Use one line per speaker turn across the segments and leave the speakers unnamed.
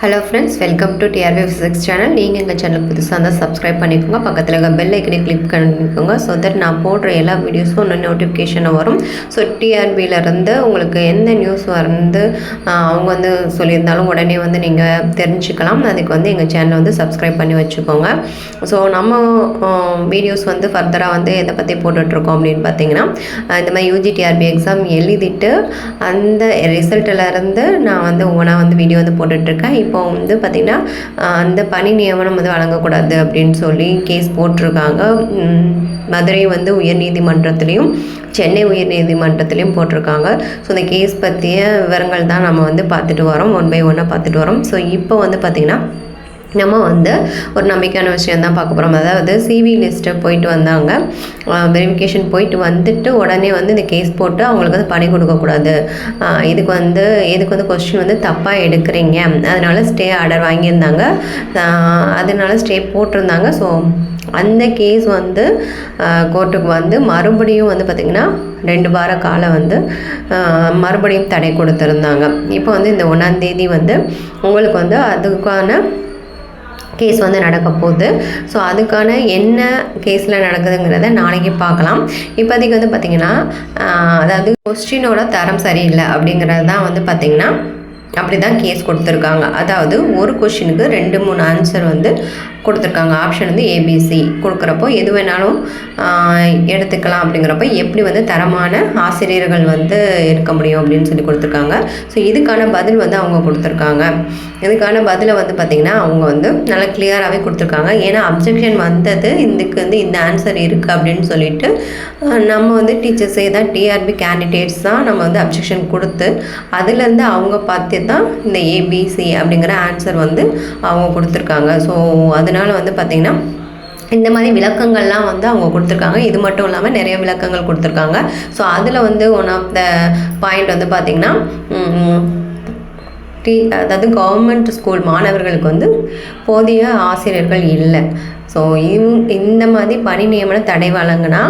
Hello friends welcome to TRV physics channel நீங்கள் எங்கள் channel புதுசாக இருந்தால் சப்ஸ்கிரைப் பண்ணிக்கோங்க. பக்கத்தில் இருக்க பெல் ஐக்கனை கிளிக் பண்ணிக்கோங்க. ஸோ தட் நான் போடுற எல்லா வீடியோஸும் ஒன்று நோட்டிஃபிகேஷனை வரும். ஸோ டிஆர்பியிலேருந்து உங்களுக்கு எந்த நியூஸ் வந்து அவங்க வந்து சொல்லியிருந்தாலும் உடனே வந்து நீங்கள் தெரிஞ்சுக்கலாம். அதுக்கு வந்து எங்கள் சேனலை வந்து சப்ஸ்கிரைப் பண்ணி வச்சுக்கோங்க. ஸோ நம்ம வீடியோஸ் வந்து ஃபர்தராக வந்து எதை பற்றி போட்டுட்ருக்கோம் அப்படின்னு பார்த்தீங்கன்னா இந்த மாதிரி யூஜி டிஆர்பி எக்ஸாம் எழுதிட்டு அந்த ரிசல்ட்டில் இருந்து நான் வந்து ஒவ்வொன்றா வந்து வீடியோ வந்து போட்டுட்ருக்கேன் இப்போ வந்து பார்த்திங்கன்னா அந்த பணி நியமனம் வந்து வழங்கக்கூடாது அப்படின்னு சொல்லி கேஸ் போட்டிருக்காங்க. மதுரை வந்து உயர்நீதிமன்றத்துலேயும் சென்னை உயர்நீதிமன்றத்துலேயும் போட்டிருக்காங்க. ஸோ இந்த கேஸ் பற்றிய விவரங்கள் தான் நம்ம வந்து பார்த்துட்டு வரோம். ஒன் பை ஒன்னாக பார்த்துட்டு வரோம். ஸோ இப்போ வந்து பார்த்திங்கன்னா நம்ம வந்து ஒரு நம்பிக்கையான விஷயம் தான் பார்க்க போகிறோம் அதாவது சிவி லிஸ்ட்டை போயிட்டு வந்தாங்க. வெரிஃபிகேஷன் போயிட்டு வந்துட்டு உடனே வந்து இந்த கேஸ் போட்டு அவங்களுக்கு வந்து பணி கொடுக்கக்கூடாது. இதுக்கு வந்து இதுக்கு வந்து கொஸ்டின் வந்து தப்பாக எடுக்கிறீங்க. அதனால் ஸ்டே ஆர்டர் வாங்கியிருந்தாங்க. அதனால ஸ்டே போட்டிருந்தாங்க. ஸோ அந்த கேஸ் வந்து கோர்ட்டுக்கு வந்து மறுபடியும் வந்து பார்த்திங்கன்னா ரெண்டு வார காலம் வந்து மறுபடியும் தடை கொடுத்துருந்தாங்க. இப்போ வந்து இந்த ஒன்றாந்தேதி வந்து உங்களுக்கு வந்து அதுக்கான கேஸ் வந்து நடக்க போகுது. ஸோ அதுக்கான என்ன கேஸில் நடக்குதுங்கிறத நாளைக்கு பார்க்கலாம். இப்போதைக்கு வந்து பார்த்திங்கன்னா அதாவது கொஸ்டினோட தரம் சரியில்லை அப்படிங்கிறது தான் வந்து பார்த்திங்கன்னா அப்படி தான் கேஸ் கொடுத்துருக்காங்க. அதாவது ஒரு கொஷினுக்கு ரெண்டு மூணு ஆன்சர் வந்து கொடுத்துருக்காங்க. ஆப்ஷன் வந்து ஏபிசி கொடுக்குறப்போ எது வேணாலும் எடுத்துக்கலாம் அப்படிங்கிறப்ப எப்படி வந்து தரமான ஆசிரியர்கள் வந்து இருக்க முடியும் அப்படின்னு சொல்லி கொடுத்துருக்காங்க. ஸோ இதுக்கான பதில் வந்து அவங்க கொடுத்துருக்காங்க. இதுக்கான பதிலை வந்து பார்த்திங்கன்னா அவங்க வந்து நல்லா கிளியராகவே கொடுத்துருக்காங்க. ஏன்னா அப்ஜெக்ஷன் வந்தது இதுக்கு வந்து இந்த ஆன்சர் இருக்குது அப்படின்னு சொல்லிட்டு நம்ம வந்து டீச்சர்ஸே தான் டிஆர்பி கேண்டிடேட்ஸ் தான் நம்ம வந்து அப்ஜெக்ஷன் கொடுத்து அதுலேருந்து அவங்க பார்த்து தான் இந்த ஏபிசி அப்படிங்கிற ஆன்சர் வந்து அவங்க கொடுத்துருக்காங்க. ஸோ அதனால் வந்து பார்த்திங்கன்னா இந்த மாதிரி விளக்கங்கள்லாம் வந்து அவங்க கொடுத்துருக்காங்க. இது மட்டும் இல்லாமல் நிறைய விளக்கங்கள் கொடுத்துருக்காங்க. ஸோ அதில் வந்து ஒன் ஆஃப் த பாயிண்ட் வந்து பார்த்திங்கன்னா டி அதாவது கவர்மெண்ட் ஸ்கூல் மாணவர்களுக்கு வந்து போதிய ஆசிரியர்கள் இல்லை. ஸோ இந்த மாதிரி பணி நியமன தடை வழங்கினா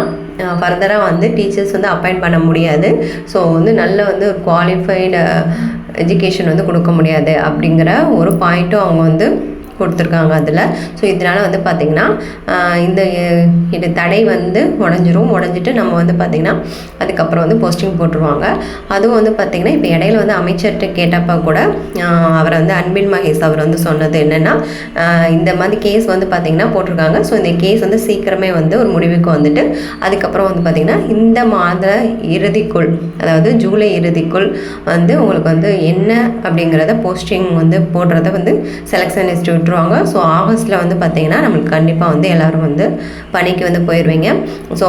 ஃபர்தராக வந்து டீச்சர்ஸ் வந்து அப்பாயிண்ட் பண்ண முடியாது. ஸோ வந்து நல்ல வந்து ஒரு குவாலிஃபைடு எஜுகேஷன் வந்து கொடுக்க முடியாது. அப்படிங்கிற ஒரு பாயிண்ட்டும் அவங்க வந்து கொடுத்துருக்காங்க அதில். ஸோ இதனால் வந்து பார்த்திங்கன்னா இந்த இது தடை வந்து உடஞ்சிரும். உடஞ்சிட்டு நம்ம வந்து பார்த்திங்கன்னா அதுக்கப்புறம் வந்து போஸ்டிங் போட்டுருவாங்க. அதுவும் வந்து பார்த்திங்கன்னா இப்போ இடையில வந்து அமைச்சர்கிட்ட கேட்டப்போ கூட அவர் வந்து அன்பின் மகேஷ் அவர் வந்து சொன்னது என்னென்னா இந்த மாதிரி கேஸ் வந்து பார்த்திங்கன்னா போட்டிருக்காங்க. ஸோ இந்த கேஸ் வந்து சீக்கிரமே வந்து ஒரு முடிவுக்கு வந்துட்டு அதுக்கப்புறம் வந்து பார்த்திங்கன்னா இந்த மாத இறுதிக்குள் அதாவது ஜூலை இறுதிக்குள் வந்து உங்களுக்கு வந்து என்ன அப்படிங்கிறத போஸ்டிங் வந்து போடுறத வந்து செலெக்ஷன் இன்ஸ்டியூட் விட்டுருவாங்க ஸோ ஆகஸ்ட்டில் வந்து பார்த்திங்கன்னா நம்மளுக்கு கண்டிப்பாக வந்து எல்லோரும் வந்து பணிக்கு வந்து போயிடுவீங்க ஸோ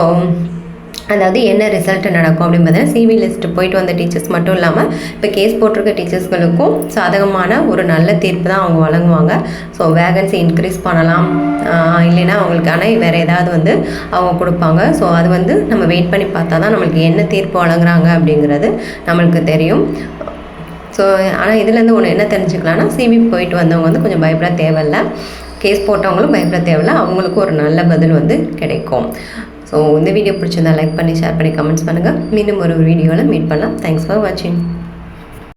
அதாவது என்ன ரிசல்ட் நடக்கும் அப்படின்னு பார்த்தீங்கன்னா சிவி லிஸ்ட் போயிட்டு வந்த டீச்சர்ஸ் மட்டும் இல்லாமல் இப்போ கேஸ் போட்டிருக்க டீச்சர்ஸ்களுக்கும் சாதகமான ஒரு நல்ல தீர்ப்பு தான் அவங்க வழங்குவாங்க. ஸோ வேகன்சி இன்க்ரீஸ் பண்ணலாம். இல்லைன்னா இல்லைன்னா அவங்களுக்கான வேறு ஏதாவது வந்து அவங்க கொடுப்பாங்க. ஸோ அது வந்து நம்ம வெயிட் பண்ணி பார்த்தா தான் நம்மளுக்கு என்ன தீர்ப்பு வழங்குறாங்க அப்படிங்கிறது நம்மளுக்கு தெரியும். ஸோ ஆனால் இதுலேருந்து ஒன்று என்ன தெரிஞ்சுக்கலாம்னா சிபி போயிட்டு வந்தவங்க வந்து கொஞ்சம் பயப்பட தேவையில்ல. கேஸ் போட்டவங்களும் பயப்பட தேவையில்ல. அவங்களுக்கும் ஒரு நல்ல பதில் வந்து கிடைக்கும். ஸோ இந்த வீடியோ பிடிச்சிருந்தா லைக் பண்ணி ஷேர் பண்ணி கமெண்ட்ஸ் பண்ணுங்கள் மீண்டும் ஒரு வீடியோவில் மீட் பண்ணலாம். தேங்க்ஸ் ஃபார் வாட்சிங்